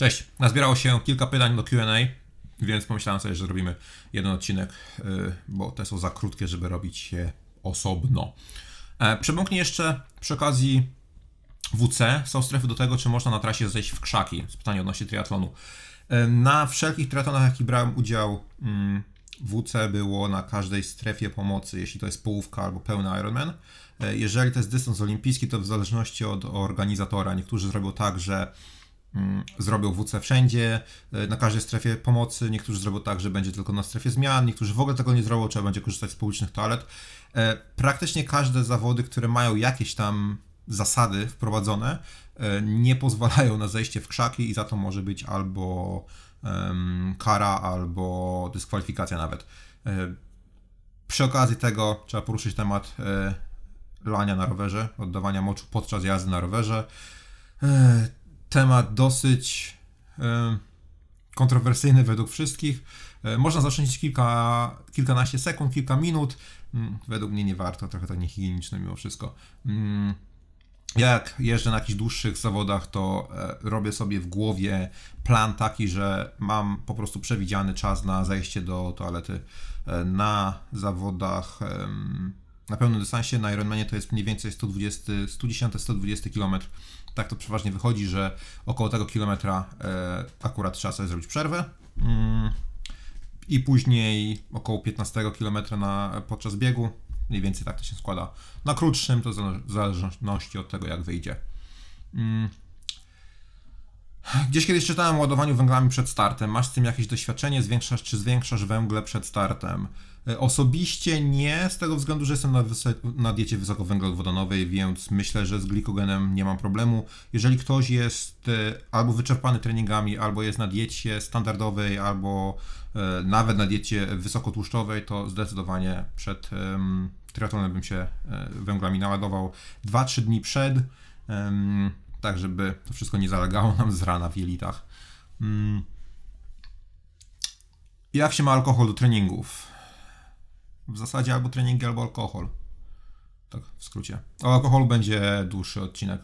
Cześć. Nazbierało się kilka pytań do QA, więc pomyślałem sobie, że zrobimy jeden odcinek, yy, bo te są za krótkie, żeby robić je osobno. E, Przemknij jeszcze przy okazji WC. Są strefy do tego, czy można na trasie zejść w krzaki. Z pytania odnośnie triatlonu. E, Na wszelkich triatlonach, jakich brałem udział, mm, WC było na każdej strefie pomocy, jeśli to jest połówka albo pełny Ironman. E, Jeżeli to jest dystans olimpijski, to w zależności od organizatora. Niektórzy zrobią tak, że zrobią WC wszędzie, e, na każdej strefie pomocy, niektórzy zrobią tak, że będzie tylko na strefie zmian, niektórzy w ogóle tego nie zrobią, trzeba będzie korzystać z publicznych toalet. E, Praktycznie każde zawody, które mają jakieś tam zasady wprowadzone, e, nie pozwalają na zejście w krzaki i za to może być albo kara, albo dyskwalifikacja nawet. Przy okazji tego trzeba poruszyć temat lania na rowerze, oddawania moczu podczas jazdy na rowerze. Temat dosyć kontrowersyjny według wszystkich. E, Można zaoszczędzić kilka, kilkanaście sekund, kilka minut. Mm, Według mnie nie warto, trochę tak niehigieniczne mimo wszystko. Mm, jak jeżdżę na jakichś dłuższych zawodach, to e, robię sobie w głowie plan taki, że mam po prostu przewidziany czas na zejście do toalety. E, Na zawodach na pełnym dystansie, na Ironmanie to jest mniej więcej 120, 110-120 km. Tak to przeważnie wychodzi, że około tego kilometra e, akurat trzeba sobie zrobić przerwę. Mm, i później około 15 km na, podczas biegu. Mniej więcej tak to się składa. Na krótszym to w zależności od tego, jak wyjdzie. Mm. Gdzieś kiedyś czytałem o ładowaniu węglami przed startem. Masz z tym jakieś doświadczenie? Zwiększasz, czy zwiększasz węgle przed startem? E, Osobiście nie, z tego względu, że jestem na, na diecie wysokowęglowodanowej, więc myślę, że z glikogenem nie mam problemu. Jeżeli ktoś jest e, albo wyczerpany treningami, albo jest na diecie standardowej, albo e, nawet na diecie wysokotłuszczowej, to zdecydowanie przed em, triatlonem bym się węglami naładował 2-3 dni przed, tak żeby to wszystko nie zalegało nam z rana w jelitach. Mm. Jak się ma alkohol do treningów? W zasadzie albo treningi, albo alkohol. Tak, w skrócie. O alkoholu będzie dłuższy odcinek.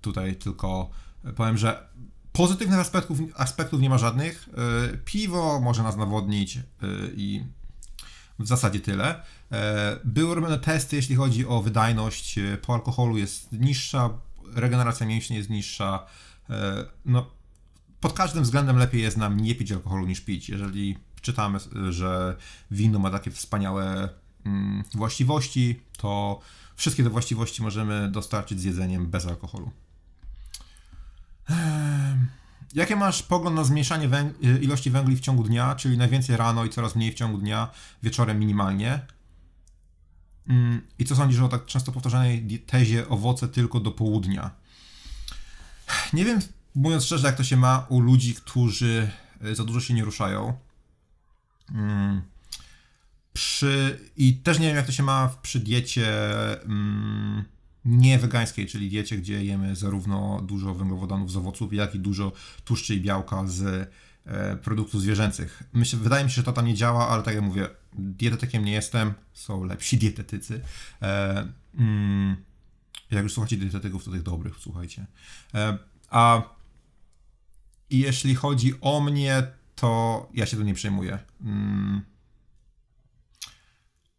Tutaj tylko powiem, że pozytywnych aspektów, aspektów nie ma żadnych. E, Piwo może nas nawodnić e, i w zasadzie tyle. E, Były robione testy, jeśli chodzi o wydajność. Po alkoholu jest niższa, regeneracja mięśni jest niższa. E, No, pod każdym względem lepiej jest nam nie pić alkoholu niż pić. Jeżeli czytamy, że wino ma takie wspaniałe mm, właściwości, to wszystkie te właściwości możemy dostarczyć z jedzeniem bez alkoholu. Ehm, Jakie masz pogląd na zmniejszanie węg- ilości węgli w ciągu dnia, czyli najwięcej rano i coraz mniej w ciągu dnia, wieczorem minimalnie? Mm, I co sądzisz o tak często powtarzanej tezie owoce tylko do południa? Nie wiem, mówiąc szczerze, jak to się ma u ludzi, którzy y, za dużo się nie ruszają. Mm. Przy, I też nie wiem, jak to się ma przy diecie mm, nie wegańskiej, czyli diecie, gdzie jemy zarówno dużo węglowodanów z owoców, jak i dużo tłuszczy i białka z e, produktów zwierzęcych. Myślę, wydaje mi się, że to tam nie działa, ale tak jak mówię, dietetykiem nie jestem, są lepsi dietetycy. E, mm, jak już słuchacie dietetyków, to tych dobrych, słuchajcie. E, a jeśli chodzi o mnie, to ja się tym nie przejmuję. Mm.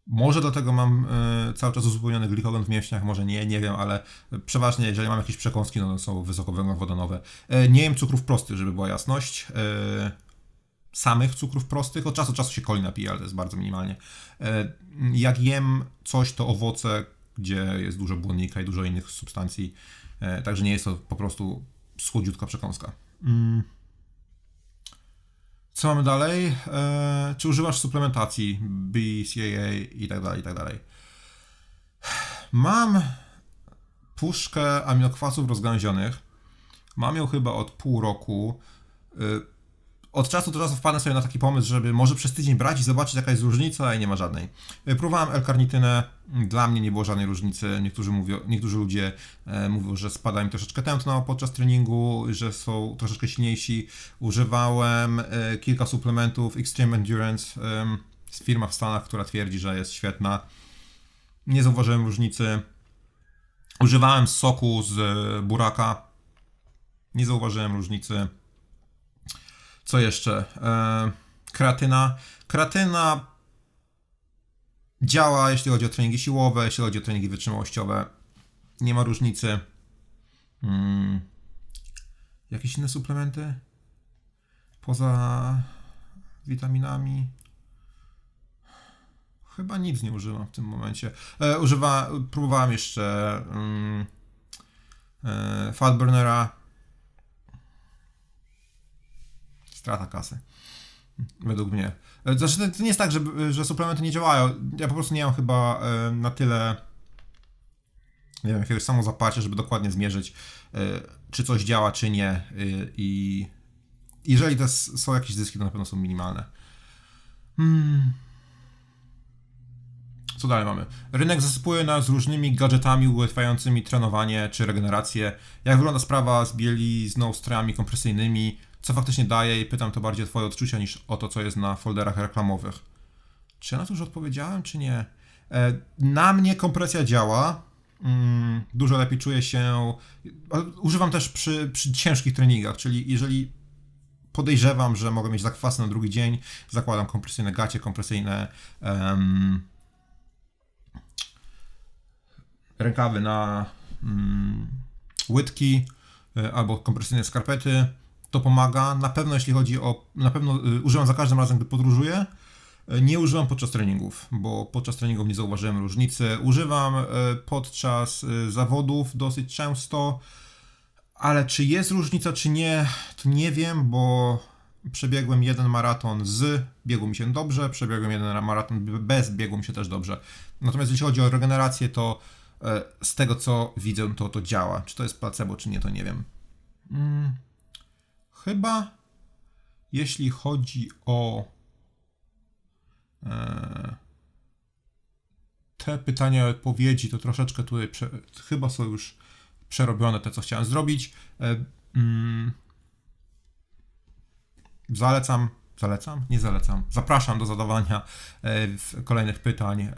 Może dlatego mam e, cały czas uzupełniony glikogen w mięśniach, może nie, nie wiem, ale przeważnie jeżeli mam jakieś przekąski, no to są wysokowęglowodanowe. E, nie jem cukrów prostych, żeby była jasność. E, samych cukrów prostych, od czasu do czasu się coli napiję, ale to jest bardzo minimalnie. Jak jem coś, to owoce, gdzie jest dużo błonnika i dużo innych substancji, także nie jest to po prostu słodziutka przekąska. Mm. Co mamy dalej? E, czy używasz suplementacji BCAA i tak dalej, i tak dalej? Mam puszkę aminokwasów rozgałęzionych. Mam ją chyba od pół roku. Y, Od czasu do czasu wpadnę sobie na taki pomysł, żeby może przez tydzień brać i zobaczyć jaka jest różnica i nie ma żadnej. Y, Próbowałem L-karnitynę, dla mnie nie było żadnej różnicy. Niektórzy, mówią, niektórzy ludzie e, mówią, że spada im troszeczkę tętno podczas treningu, że są troszeczkę silniejsi. Używałem e, kilka suplementów Extreme Endurance, z firma w Stanach, która twierdzi, że jest świetna. Nie zauważyłem różnicy. Używałem soku z e, buraka. Nie zauważyłem różnicy. Co jeszcze? E, kreatyna. Kreatyna działa, jeśli chodzi o treningi siłowe, jeśli chodzi o treningi wytrzymałościowe. Nie ma różnicy. Mm. Jakieś inne suplementy? Poza witaminami? Chyba nic nie używam w tym momencie. E, używa, próbowałem jeszcze mm, e, Fatburnera. Strata kasy. Według mnie. E, Znaczy, to- nie jest tak, że, że suplementy nie działają. Ja po prostu nie mam chyba e, na tyle nie wiem, jakiegoś samozaparcia, żeby dokładnie zmierzyć, e, czy coś działa, czy nie. E, I jeżeli to są jakieś zyski, to na pewno są minimalne. Hmm. Co dalej mamy? Rynek zasypuje nas różnymi gadżetami ułatwiającymi trenowanie czy regenerację. Jak wygląda sprawa z bielizną, strojami kompresyjnymi? Co faktycznie daje? I pytam to bardziej o Twoje odczucia niż o to, co jest na folderach reklamowych. Czy ja na to już odpowiedziałem, czy nie? E, Na mnie kompresja działa. Mm, Dużo lepiej czuję się. Używam też przy, przy ciężkich treningach, czyli jeżeli podejrzewam, że mogę mieć zakwasy na drugi dzień, zakładam kompresyjne gacie, kompresyjne em, rękawy na mm, łydki y, albo kompresyjne skarpety. To pomaga. Na pewno jeśli chodzi o. Na pewno y, używam za każdym razem, gdy podróżuję. Y, Nie używam podczas treningów, bo podczas treningów nie zauważyłem różnicy. Używam y, podczas zawodów dosyć często, ale czy jest różnica, czy nie, to nie wiem, bo przebiegłem jeden maraton z, biegło mi się dobrze, przebiegłem jeden maraton bez, biegło mi się też dobrze. Natomiast jeśli chodzi o regenerację, to z tego co widzę, to to działa. Czy to jest placebo, czy nie, to nie wiem. Mm, chyba jeśli chodzi o e, te pytania i odpowiedzi, to troszeczkę tutaj prze, chyba są już przerobione te, co chciałem zrobić. E, mm, zalecam, zalecam? Nie zalecam. Zapraszam do zadawania e, kolejnych pytań.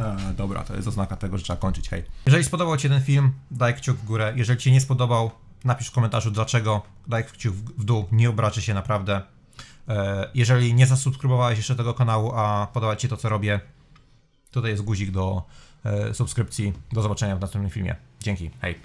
E, dobra, to jest oznaka tego, że trzeba kończyć. Hej. Jeżeli spodobał Ci ten film, daj kciuk w górę. Jeżeli Ci nie spodobał, napisz w komentarzu dlaczego. Daj kciuk w w dół, nie obraczy się naprawdę. E, Jeżeli nie zasubskrybowałeś jeszcze tego kanału, a podoba Ci to, co robię, tutaj jest guzik do e, subskrypcji. Do zobaczenia w następnym filmie. Dzięki. Hej.